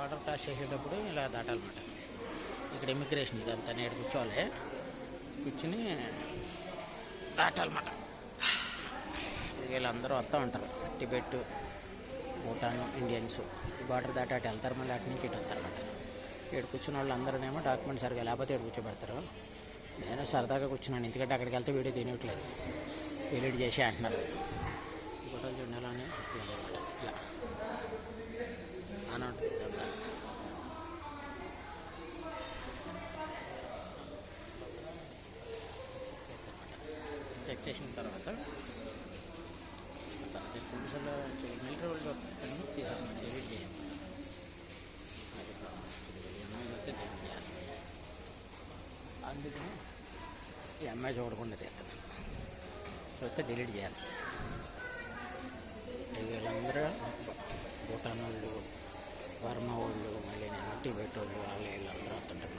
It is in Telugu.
బార్డర్ క్రాస్ చేసేటప్పుడు ఇలా దాటాలన్నమాట. ఇక్కడ ఇమిగ్రేషన్ ఇదంతా నేడు కూర్చోవాలి. కూర్చుని దాటాలన్నమాట. వీళ్ళందరూ వస్తూ ఉంటారు. Tibet Bhutan Indians. ఈ బార్డర్ దాటి అటు వెళ్తారు. మళ్ళీ అటు నుంచి ఇటు వస్తారన్నమాట ఇక్కడ కూర్చున్న వాళ్ళు ఏమో డాక్యుమెంట్ సరిగా లేకపోతే ఇక్కడ కూర్చోబెడతారు. నేను సరదాగా కూర్చున్నాను. ఎందుకంటే అక్కడికి వెళ్తే వీడియో తినట్లేదు ఎడిట్ చేసి అంటున్నారు ఫోటోలు చూడాలని అనమాట ఇలా అని ఉంటుంది ఇదంతా చెక్ చేసిన తర్వాత తర్వాత పోలీసులు మిలిటరీ వాళ్ళు తీసుకున్నాను డిలీట్ చేసి అది ప్రాబ్లం. వస్తే delete చేయాలి. అందుకని ఈ అమ్మాయి చూడకుండా తీస్తున్నాను చూస్తే డిలీట్ చేయాలి వీళ్ళందరూ భూటాన్ వాళ్ళు వర్మ వాళ్ళు మళ్ళీ నేను టిబెట్ వాళ్ళు వాళ్ళు వీళ్ళందరూ వస్తుంటారు